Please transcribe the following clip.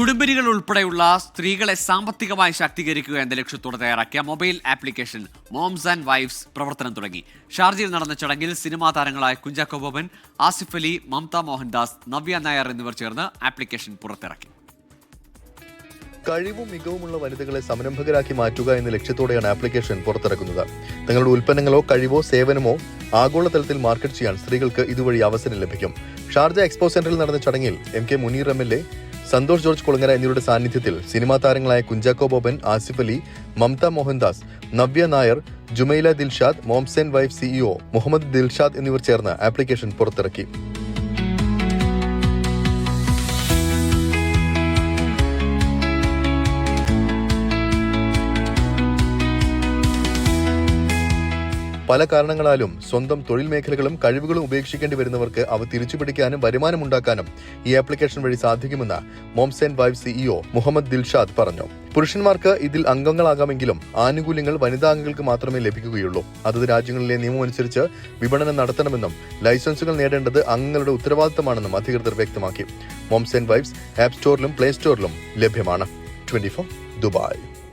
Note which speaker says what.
Speaker 1: കുടുംബിനികൾ ഉൾപ്പെടെയുള്ള സ്ത്രീകളെ സാമ്പത്തികമായി ശാക്തീകരിക്കുക എന്ന ലക്ഷ്യത്തോടെ തയ്യാറാക്കിയ mobile application moms and wives പ്രവർത്തനം തുടങ്ങി. ഷാർജയിൽ നടന്ന ചടങ്ങിൽ സിനിമാ താരങ്ങളായ കുഞ്ചാക്കോ ബോബൻ ആസിഫ് അലി മമത മോഹൻദാസ് നവ്യ നായർ എന്നിവർ ചേർന്ന് ആപ്ലിക്കേഷൻ പുറത്തിറക്കി.
Speaker 2: കഴിവും മികവുമുള്ള വനിതകളെ സംരംഭകരാക്കി മാറ്റുക എന്ന ലക്ഷ്യത്തോടെയാണ് ആപ്ലിക്കേഷൻ പുറത്തിറക്കുന്നത്. തങ്ങളുടെ ഉൽപ്പന്നങ്ങളോ കഴിവോ സേവനമോ ആഗോളതലത്തിൽ മാർക്കറ്റ് ചെയ്യാൻ സ്ത്രീകൾക്ക് ഇതുവഴി അവസരം ലഭിക്കും. ഷാർജ എക്സ്പോ സെന്ററിൽ നടന്ന ചടങ്ങിൽ M K Muneer M L A Santhosh George Kulangara എന്നിവരുടെ സാന്നിധ്യത്തിൽ സിനിമാ താരങ്ങളായ Kunchacko Boban Asif Ali Mamta Mohandas Navya Nair Jumaila Dilshad moms and wife CEO Muhammad Dilshad എന്നിവർ ചേർന്ന് ആപ്ലിക്കേഷൻ പുറത്തിറക്കി. പല കാരണങ്ങളാലും സ്വന്തം തൊഴിൽ മേഖലകളും കഴിവുകളും ഉപേക്ഷിക്കേണ്ടി വരുന്നവർക്ക് അവ തിരിച്ചുപിടിക്കാനും വരുമാനമുണ്ടാക്കാനും ഈ ആപ്ലിക്കേഷൻ വഴി സാധിക്കുമെന്ന് moms and wife CEO Muhammad Dilshad പറഞ്ഞു. പുരുഷന്മാർക്ക് ഇതിൽ അംഗങ്ങളാകാമെങ്കിലും ആനുകൂല്യങ്ങൾ വനിതാംഗങ്ങൾക്ക് മാത്രമേ ലഭിക്കുകയുള്ളൂ. അതത് രാജ്യങ്ങളിലെ നിയമമനുസരിച്ച് വിപണനം നടത്തണമെന്നും ലൈസൻസുകൾ നേടേണ്ടത് അംഗങ്ങളുടെ ഉത്തരവാദിത്തമാണെന്നും അധികൃതർ വ്യക്തമാക്കി. മോംസ് ആൻഡ് വൈഫ്സ് ആപ്പ് സ്റ്റോറിലും പ്ലേ സ്റ്റോറിലും ലഭ്യമാണ്. Twenty Dubai.